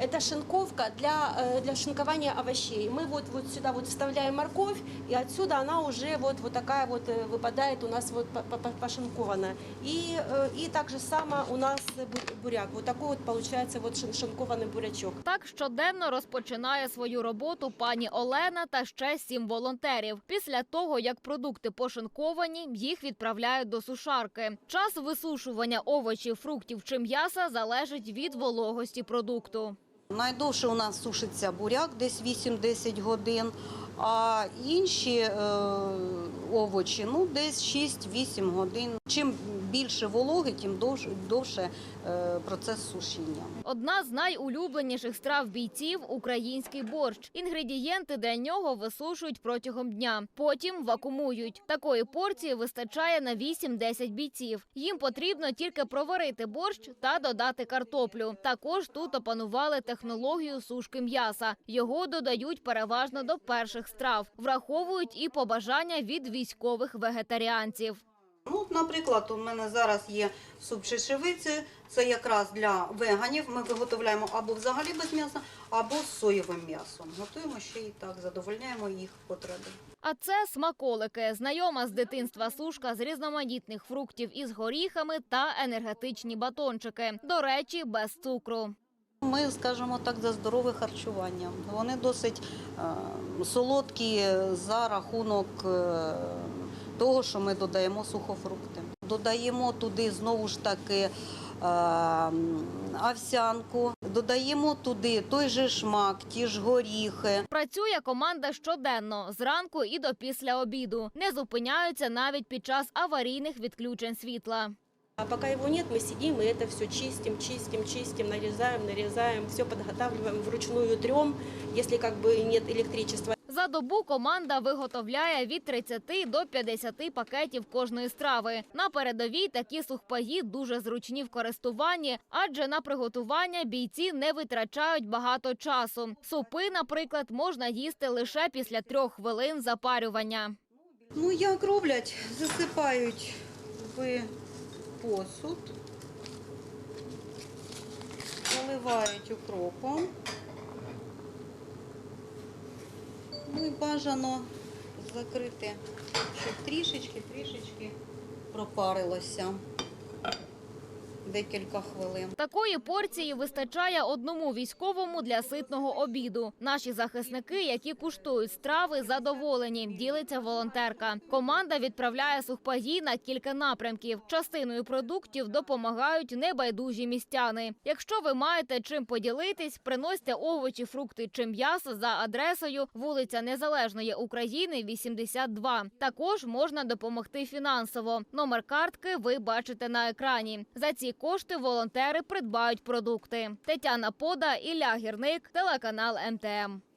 Это шинковка для, э, для шинкования овощей. Мы вот, вот сюда вот вставляем морковь, и отсюда она уже вот, вот такая вот э, выпадает у нас вот по- по- по- пошинкованная. И, э, и так же само у нас бу- буряк. Вот такой вот получается вот шин- шинкованный бурячок. Так щоденно розпочинає свою роботу пані Олена та ще сім волонтерів. Після того, як продукти пошинковані, їх відправляють до сушарки. Час висушування овочів, фруктів чи м'яса залежить від вологості продукту. Найдовше у нас сушиться буряк, десь 8-10 годин, а інші е, овочі ну, десь 6-8 годин. Чим більше вологи, тим довше, е, процес сушіння. Одна з найулюбленіших страв бійців український борщ. Інгредієнти для нього висушують протягом дня, потім вакуумують. Такої порції вистачає на 8-10 бійців. Їм потрібно тільки проварити борщ та додати картоплю. Також тут опанували технологію сушки м'яса. Його додають переважно до перших страв, враховують і побажання від військових вегетаріанців. Ну, наприклад, у мене зараз є суп шишевиці, це якраз для веганів. Ми виготовляємо або взагалі без м'яса, або з соєвим м'ясом. Готуємо ще і так, задовольняємо їх потреби. А це смаколики, знайома з дитинства сушка з різноманітних фруктів із горіхами та енергетичні батончики. До речі, без цукру. Ми скажімо так за здорове харчування. Вони досить е, солодкі за рахунок е, того, що ми додаємо сухофрукти. Додаємо туди знову ж таки е, овсянку, додаємо туди той же шмак, ті ж горіхи. Працює команда щоденно зранку і до після обіду. Не зупиняються навіть під час аварійних відключень світла. А пока его нет, мы сидим и это все чистим, чистим, чистим, нарезаем, нарезаем, все подготавливаем, вручную трем, если как бы нет электричества. Добу команда виготовляє від 30 до 50 пакетів кожної страви. На передовій такі сухпаї дуже зручні в користуванні, адже на приготування бійці не витрачають багато часу. Супи, наприклад, можна їсти лише після трьох хвилин запарювання. Ну як роблять? Засипають в посуд, заливають укропом. Ну і бажано закрити, щоб трішечки-трішечки пропарилося декілька хвилин. Такої порції вистачає одному військовому для ситного обіду. Наші захисники, які куштують страви, задоволені. Ділиться волонтерка. Команда відправляє сухпаї на кілька напрямків. Частиною продуктів допомагають небайдужі містяни. Якщо ви маєте чим поділитись, приносьте овочі, фрукти чи м'ясо за адресою вулиця Незалежної України, 82. Також можна допомогти фінансово. Номер картки ви бачите на екрані. За ці кошти волонтери придбають продукти. Тетяна Пода, Ілля Гірник, телеканал МТМ.